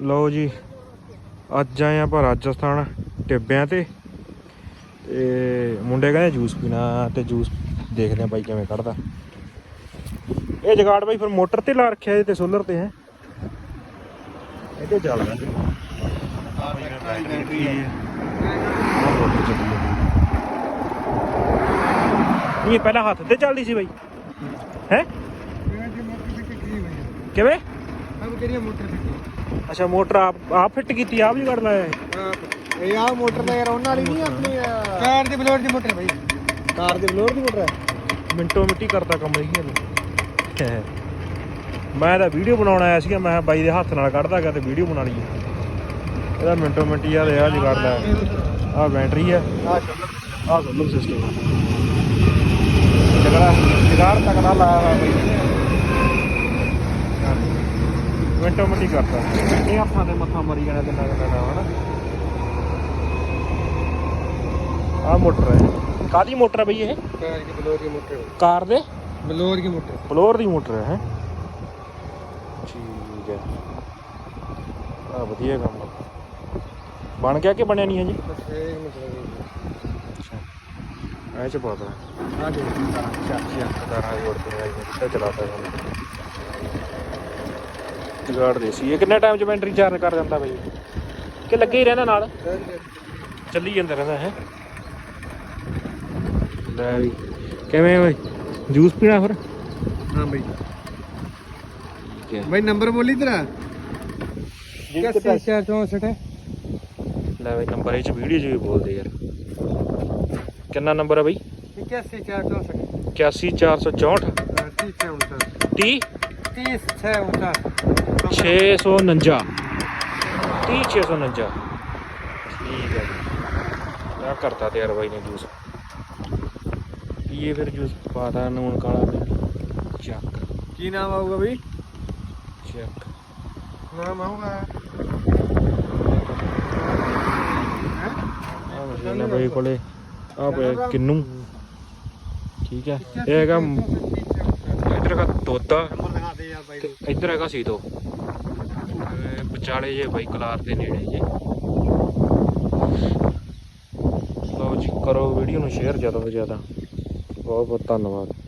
ਲਓ ਜੀ ਅੱਜ ਆਏ ਆਪਾਂ ਰਾਜਸਥਾਨ ਟਿੱਬਿਆਂ ਤੇ। ਤੇ ਮੁੰਡੇ ਕਹਿੰਦੇ ਜੂਸ ਪੀਣਾ ਤੇ ਜੂਸ ਦੇਖਦੇ ਆ ਬਾਈ ਕਿਵੇਂ ਕੱਢਦਾ। ਇਹ ਜਗਾੜ ਬਾਈ ਫਿਰ ਮੋਟਰ ਤੇ ਲਾ ਰੱਖਿਆ ਇਹ ਤੇ ਸੋਲਰ ਤੇ ਹੈ। ਇਹਦੇ ਚੱਲਦਾ ਆਹ ਬੈਟਰੀ ਇਹ ਪਹਿਲਾਂ ਹੱਥ ਤੇ ਚੱਲਦੀ ਸੀ ਬਾਈ। ਹੈ? ਕਿਵੇਂ? ਅੱਛਾ ਮੋਟਰ ਆਪ ਆਪ ਫਿੱਟ ਕੀਤੀ ਆਪ ਜੁਗੜ ਲਾਇਆ ਇਹ ਇਹ ਆ ਮੋਟਰ ਤਾਂ ਯਾਰ ਉਹਨਾਂ ਵਾਲੀ ਨਹੀਂ ਆਪਣੀ ਕਾਰ ਦੇ ਬਲੋਰ ਦੀ ਮੋਟਰ ਭਾਈ ਕਾਰ ਦੇ ਬਲੋਰ ਦੀ ਮੋਟਰ ਹੈ? ਮਿੰਟੋ ਮਿੱਟੀ ਕਰਦਾ ਕੰਮ ਇਹ ਨੂੰ ਮੈਂ ਤਾਂ ਵੀਡੀਓ ਬਣਾਉਣ ਆਇਆ ਸੀਗਾ ਮੈਂ ਬਾਈ ਦੇ ਹੱਥ ਨਾਲ ਕੱਢਦਾ ਗਾ ਤੇ ਵੀਡੀਓ ਬਣਾ ਲਈਏ। ਇਹਦਾ ਮਿੰਟੋ ਮਿੱਟੀ ਆ ਤੇ ਆ ਜੁਗੜ ਆ ਬੈਟਰੀ ਆ ਆ ਸੋਲਰ ਸਿਸਟਮ ਜਗੜਾ ਜਗਾੜ ਤੱਕ ਨਾ ਲਾਇਆ ਹੋਇਆ ਬਾਈ। ਮਿੰਟੋ ਮਿੱਟੀ ਕਰਦਾ ਇਹ ਹੱਥਾਂ ਤੇ ਮੱਥਾ ਮਰੀ ਜਾਣਾ ਕਿੰਨਾ ਕਿੰਨਾ ਦਾ ਹਨਾ ਆ ਮੋਟਰ ਹੈ। ਕਾਦੀ ਮੋਟਰ ਹੈ ਬਈ ਇਹ? ਕਾਰ ਦੀ ਬਲੋਰ ਦੀ ਮੋਟਰ ਕਾਰ ਦੇ? ਬਲੋਰ ਦੀ ਮੋਟਰ। ਫਲੋਰ ਦੀ ਮੋਟਰ ਹੈ ਹੈਂ? ਠੀਕ ਹੈ। ਆ ਵਧੀਆ ਕੰਮ। ਬਣ ਗਿਆ ਕਿ ਬਣਿਆ ਨਹੀਂ ਹਜੇ? ਬਸ ਇਹ ਚ ਪਾਤਾ ਆ ਦੇ ਚਾਚੀ ਅੰਕਦਾਰਾਂ ਦੀ ਉੜਦੇ ਆਈ ਨੇ ਕਿੱਥੇ ਚਲਾਤਾ ਸਾਨੂੰ ਜਗਾੜ ਦੇ ਸੀ। ਇਹ ਕਿੰਨੇ ਟਾਈਮ ਚ ਬੈਟਰੀ ਚਾਰਜ ਕਰ ਜਾਂਦਾ ਬਈ? ਕਿ ਲੱਗੇ ਹੀ ਰਹਿੰਦਾ ਨਾਲ? ਚੱਲੀ ਜਾਂਦਾ ਰਹਿੰਦਾ ਹੈ ਲੈ ਵੀ। ਕਿਵੇਂ ਬਈ ਜੂਸ ਪੀਣਾ ਫਿਰ? ਹਾਂ ਭਾਈ ਠੀਕ ਹੈ। ਨੰਬਰ ਬੋਲੀ ਤੇਰਾ? ਜਿਹਦੇ ਤੇ 464 ਹੈ? ਲੈ ਬਈ ਨੰਬਰ ਇਹ ਚ ਵੀਡੀਓ ਚ ਵੀ ਬੋਲਦੇ ਯਾਰ। ਕਿੰਨਾ ਨੰਬਰ ਹੈ? ਬਈ 81464 81464 30 30 30 6 649 30 649 ਠੀਕ ਹੈ ਜੀ। ਆ ਕਰਤਾ ਤੇ ਯਾਰ ਬਾਈ ਨੇ ਜੂਸ। ਪੀਏ ਫਿਰ ਜੂਸ। ਪਾਦਾ ਨੂਣ ਕਾਲਾ ਮਿਰਚ ਚੱਕ। ਕੀ ਨਾਮ ਆਊਗਾ ਭਾਈ ਚੱਕ। ਨਾਮ ਆਊਗਾ। ਆ ਮਸ਼ੀਨ ਹੈ ਬਾਈ ਕੋਲੇ। ਆ ਪਿਆ ਕਿੰਨੂ। ਠੀਕ ਹੈ। ਇਹ ਹੈਗਾ ਇਧਰ ਹੈਗਾ ਤੋਤਾ। ਨੰਬਰ ਦਿਖਾ ਦੇ ਤੇ ਇੱਧਰ ਹੈਗਾ ਸੀ ਦੋ। ਵਿਚਾਲੇ ਜੇ ਬਾਈ ਕਲਾਰ ਦੇ ਨੇੜੇ ਜੇ। ਲਓ ਜੀ, ਕਰੋ ਵੀਡੀਓ ਨੂੰ ਸ਼ੇਅਰ ਜ਼ਿਆਦਾ ਤੋਂ ਜ਼ਿਆਦਾ। ਬਹੁਤ ਬਹੁਤ ਧੰਨਵਾਦ।